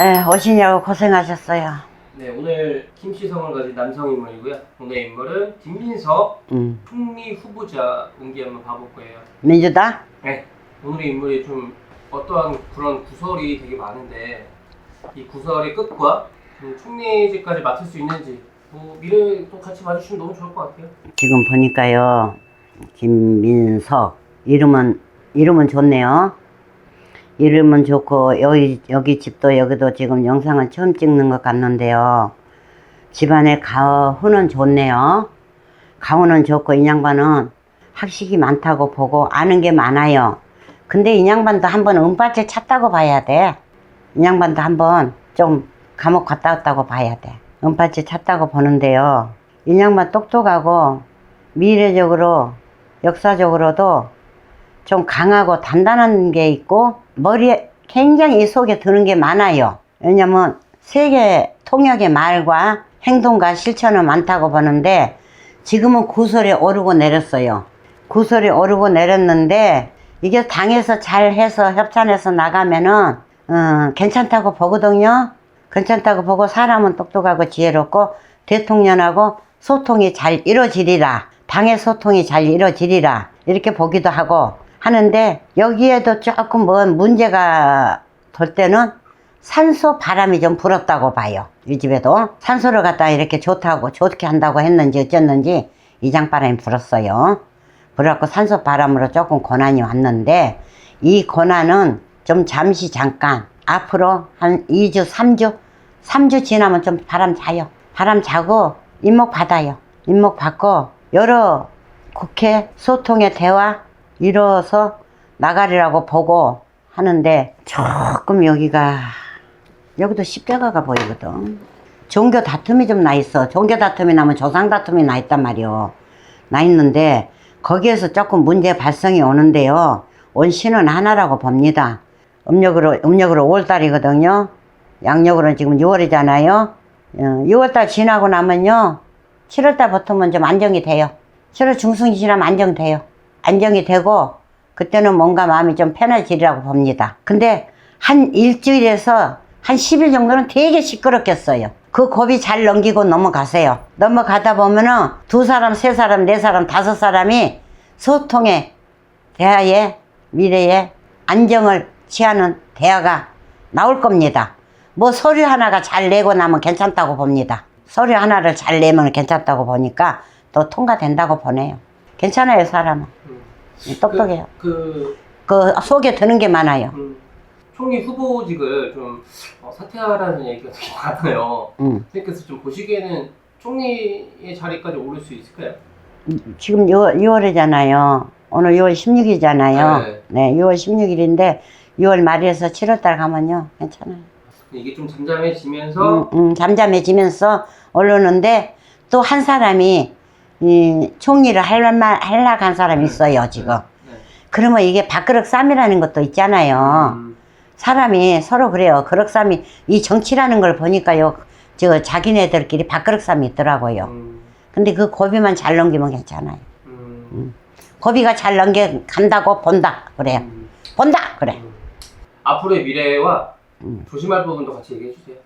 에, 오시냐고 고생하셨어요. 네, 오늘 김씨성을 가진 남성 인물이고요. 오늘 인물은 김민석 음. 총리 후보자 운기 한번 봐볼 거예요. 민주다? 네, 오늘의 인물이 좀 어떠한 그런 구설이 되게 많은데 이 구설의 끝과 좀 총리직까지 맡을 수 있는지 뭐 미래도 같이 봐주시면 너무 좋을 것 같아요. 지금 보니까요. 김민석. 이름은, 이름은 좋네요. 이름은 좋고, 여기, 여기 집도 여기도 지금 영상을 처음 찍는 것 같는데요. 집안의 가훈은 좋네요. 가훈은 좋고, 이 양반은 학식이 많다고 보고, 아는 게 많아요. 근데 이 양반도 한번 은밭을 찾다고 봐야 돼. 이 양반도 한번 좀 감옥 갔다 왔다고 봐야 돼. 은밭을 찾다고 보는데요. 이 양반 똑똑하고, 미래적으로, 역사적으로도 좀 강하고 단단한 게 있고 머리에 굉장히 이 속에 드는 게 많아요. 왜냐면 세계 통역의 말과 행동과 실천은 많다고 보는데 지금은 구설에 오르고 내렸어요. 구설에 오르고 내렸는데 이게 당에서 잘 해서 협찬해서 나가면은 어, 괜찮다고 보거든요. 괜찮다고 보고 사람은 똑똑하고 지혜롭고 대통령하고 소통이 잘 이루어지리라. 당의 소통이 잘 이루어지리라. 이렇게 보기도 하고 하는데 여기에도 조금 뭐 문제가 될 때는 산소 바람이 좀 불었다고 봐요. 이 집에도 산소를 갖다 이렇게 좋다고 좋게 한다고 했는지 어쨌는지 이장바람이 불었어요. 불었고 산소 바람으로 조금 고난이 왔는데 이 고난은 좀 잠시 잠깐 앞으로 한 2주 3주 3주 지나면 좀 바람 자요. 바람 자고 인목 받아요. 인목 받고 여러 국회 소통의 대화 이뤄서 나가리라고 보고 하는데 조금 여기가 여기도 십자가가 보이거든. 종교 다툼이 좀 나 있어. 종교 다툼이 나면 조상 다툼이 나 있단 말이요. 나 있는데 거기에서 조금 문제 발생이 오는데요. 원신은 하나라고 봅니다. 음력으로 음력으로 5월달이거든요. 양력으로는 지금 6월이잖아요. 6월달 지나고 나면요. 7월달 부터는 좀 안정이 돼요. 7월 중순이 지나면 안정돼요. 안정이 되고 그때는 뭔가 마음이 좀 편해지리라고 봅니다. 근데 한 일주일에서 한 10일 정도는 되게 시끄럽겠어요. 그 고비 잘 넘기고 넘어가세요. 넘어가다 보면은 두 사람, 세 사람, 네 사람, 다섯 사람이 소통의 대화에 미래에 안정을 취하는 대화가 나올 겁니다. 뭐 서류 하나가 잘 내고 나면 괜찮다고 봅니다. 서류 하나를 잘 내면 괜찮다고 보니까 또 통과된다고 보네요. 괜찮아요, 사람은. 음. 똑똑해요. 그, 그 속에 드는 게 많아요. 그 음, 총리 후보직을 좀 어, 사퇴하라는 얘기가 되게 많아요. 음. 선생님께서 좀 보시기에는 총리의 자리까지 오를 수 있을까요? 지금 6월, 6월이잖아요. 오늘 6월 16일이잖아요. 네, 6월 16일인데 6월 말에서 7월달 가면요. 괜찮아요. 이게 좀 잠잠해지면서 음, 음, 잠잠해지면서 오르는데 또 한 사람이 이 총리를 할만 할락 한 사람이 있어요, 지금. 네. 그러면 이게 밥그릇 쌈이라는 것도 있잖아요. 음, 사람이 서로 그래요. 그릇 쌈이 이 정치라는 걸 보니까요. 저 자기네들끼리 밥그릇 쌈이 있더라고요. 음, 근데 그 고비만 잘 넘기면 괜찮아요. 음, 고비가 잘 넘겨 간다고 본다 그래요. 음. 본다 그래. 앞으로의 미래와 음. 조심할 부분도 같이 얘기해 주세요.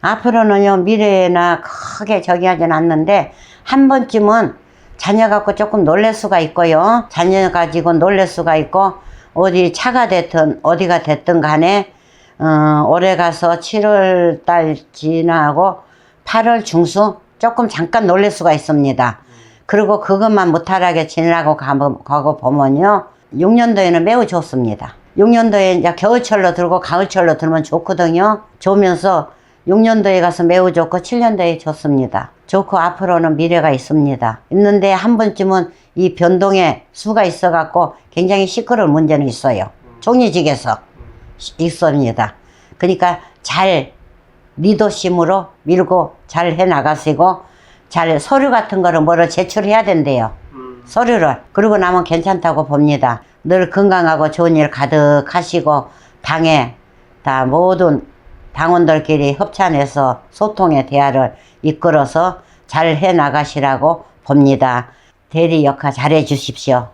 앞으로는요 미래나 크게 저기 하진 않는데 한 번쯤은 자녀 갖고 조금 놀랄 수가 있고요. 자녀 가지고 놀랄 수가 있고 어디 차가 됐든 어디가 됐든 간에 어, 올해 가서 7월 달 지나고 8월 중수 조금 잠깐 놀랄 수가 있습니다. 그리고 그것만 무탈하게 가고, 가고 보면요. 6년도에는 매우 좋습니다. 6년도에 이제 겨울철로 들고 가을철로 들면 좋거든요. 좋으면서 6년도에 가서 매우 좋고 7년도에 좋습니다. 좋고 앞으로는 미래가 있습니다. 있는데 한 번쯤은 이 변동의 수가 있어갖고 굉장히 시끄러운 문제는 있어요. 총리직에서 있습니다. 그러니까 잘 리더심으로 밀고 잘 해나가시고 잘 서류 같은 거를 뭐를 제출해야 된대요. 음, 서류를. 그러고 나면 괜찮다고 봅니다. 늘 건강하고 좋은 일 가득하시고 당에 다 모든 당원들끼리 협찬해서 소통의 대화를 이끌어서 잘 해나가시라고 봅니다. 대리 역할 잘해 주십시오.